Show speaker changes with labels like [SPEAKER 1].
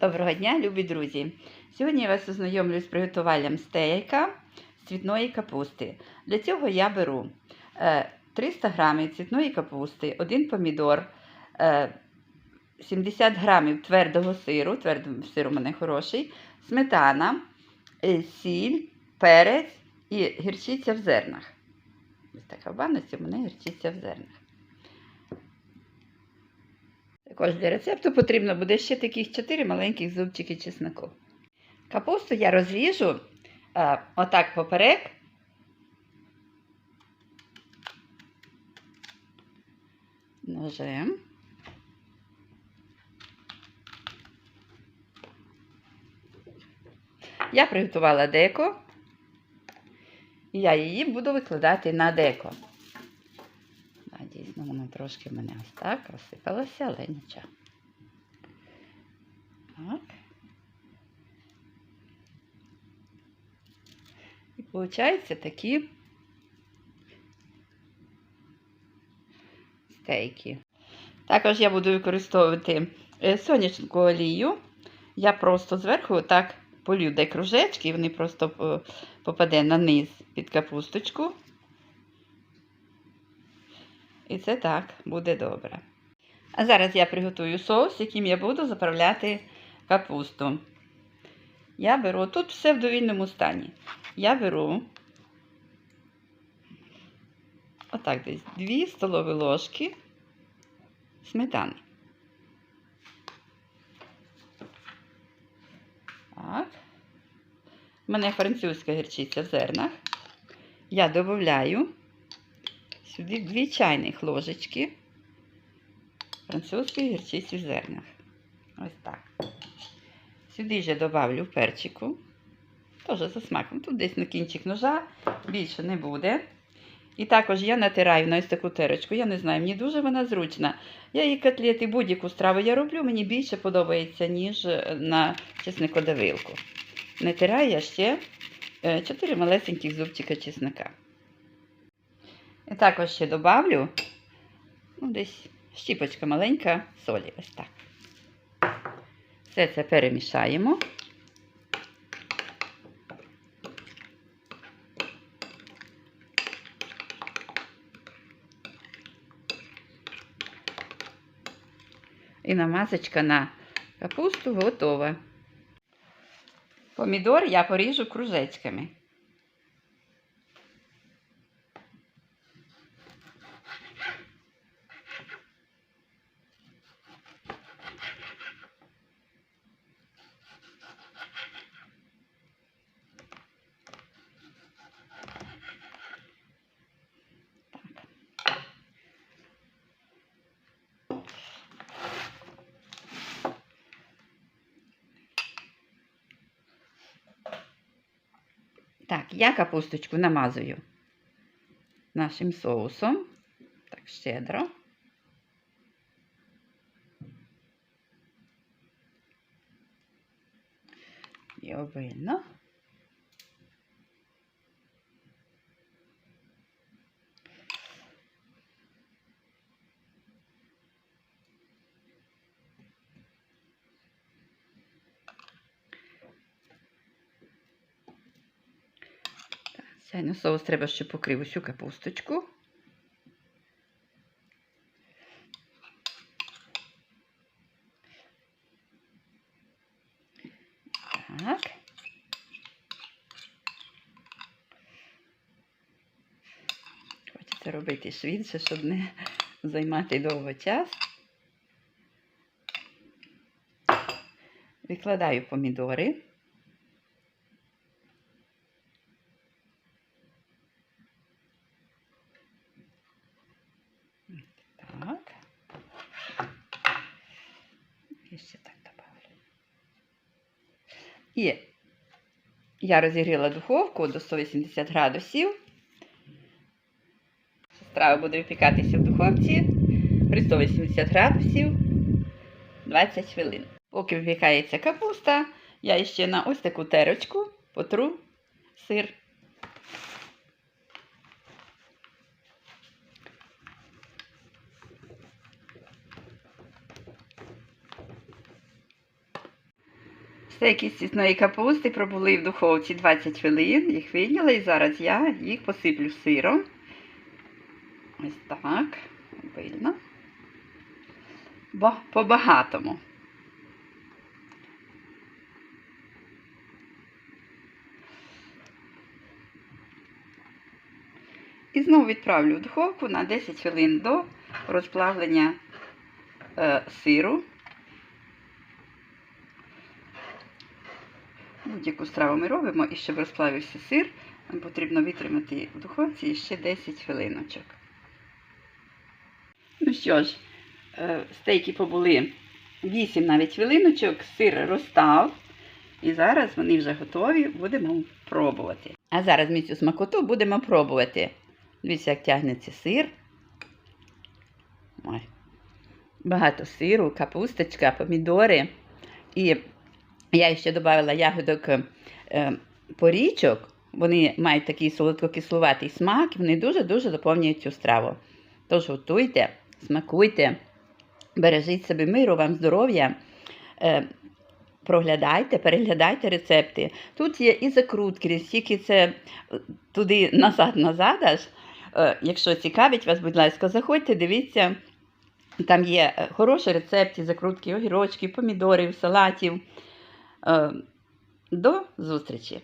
[SPEAKER 1] Доброго дня, любі друзі! Сьогодні я вас ознайомлю з приготуванням стейка з цвітної капусти. Для цього я беру е, 300 грамів цвітної капусти, один помідор, е, 70 грамів твердого сиру, твердий сир у мене хороший, сметана, е, сіль, перець і гірчиця в зернах. Ось така в баночці у мене гірчиця в зернах. Також для рецепту потрібно буде ще таких 4 маленьких зубчики чесноку. Капусту я розріжу е, отак поперек. Ножем. Я приготувала деко, і я її буду викладати на деко. Дійсно, воно трошки в мене ось так розсипалося, але нічого. Так. І виходить такі стейки. Також я буду використовувати е, сонячну олію. Я просто зверху так полю де кружечки, і вони просто попаде на низ під капусточку. І це так буде добре. А зараз я приготую соус, яким я буду заправляти капусту. Я беру, тут все в довільному стані. Я беру отак десь 2 столові ложки сметани. Так. У мене французька гірчиця в зернах. Я додаю сюди 2 чайних ложечки французької гірчиці в зернах. Ось так. Сюди же добавлю перчику. Теж за смаком. Тут десь на кінчик ножа більше не буде. І також я натираю на ось таку терочку. Я не знаю, мені дуже вона зручна. Я її котлети, будь-яку страву я роблю, мені більше подобається, ніж на чесникодавилку. Натираю я ще 4 малесеньких зубчика чеснока. І також ще добавлю ну, десь щіпочка маленька солі. Ось так. Все це перемішаємо. І намазочка на капусту готова. Помідор я поріжу кружечками. Так, я капусточку намазую нашим соусом. Так, щедро. І обильно. Звичайно, соус треба, щоб покрив усю капусточку. Так. Хочеться робити швидше, щоб не займати довго час. Викладаю помідори. Так. І ще так добавлю. І я розігріла духовку до 180 градусів. Страва буде випікатися в духовці при 180 градусів 20 хвилин. Поки випікається капуста, я ще на ось таку терочку потру сир. Стейки з цісної капусти пробули в духовці 20 хвилин, їх вийняла і зараз я їх посиплю сиром. Ось так, видно. Бо по-багатому. І знову відправлю в духовку на 10 хвилин до розплавлення е, сиру. Будь-яку страву ми робимо, і щоб розплавився сир, нам потрібно витримати в духовці ще 10 хвилиночок. Ну що ж, е, стейки побули 8 навіть хвилиночок, сир розстав. І зараз вони вже готові, будемо пробувати. А зараз ми цю смакоту будемо пробувати. Дивіться, як тягнеться сир. Ой. Багато сиру, капусточка, помідори. І я ще додала ягодок е, порічок. Вони мають такий солодко-кислуватий смак, вони дуже-дуже доповнюють цю страву. Тож готуйте, смакуйте, бережіть себе миру, вам здоров'я. Е, проглядайте, переглядайте рецепти. Тут є і закрутки, стільки це е, туди назад-назад аж. Якщо цікавить вас, будь ласка, заходьте, дивіться. Там є хороші рецепти, закрутки, огірочків, помідорів, салатів. Е, До зустрічі!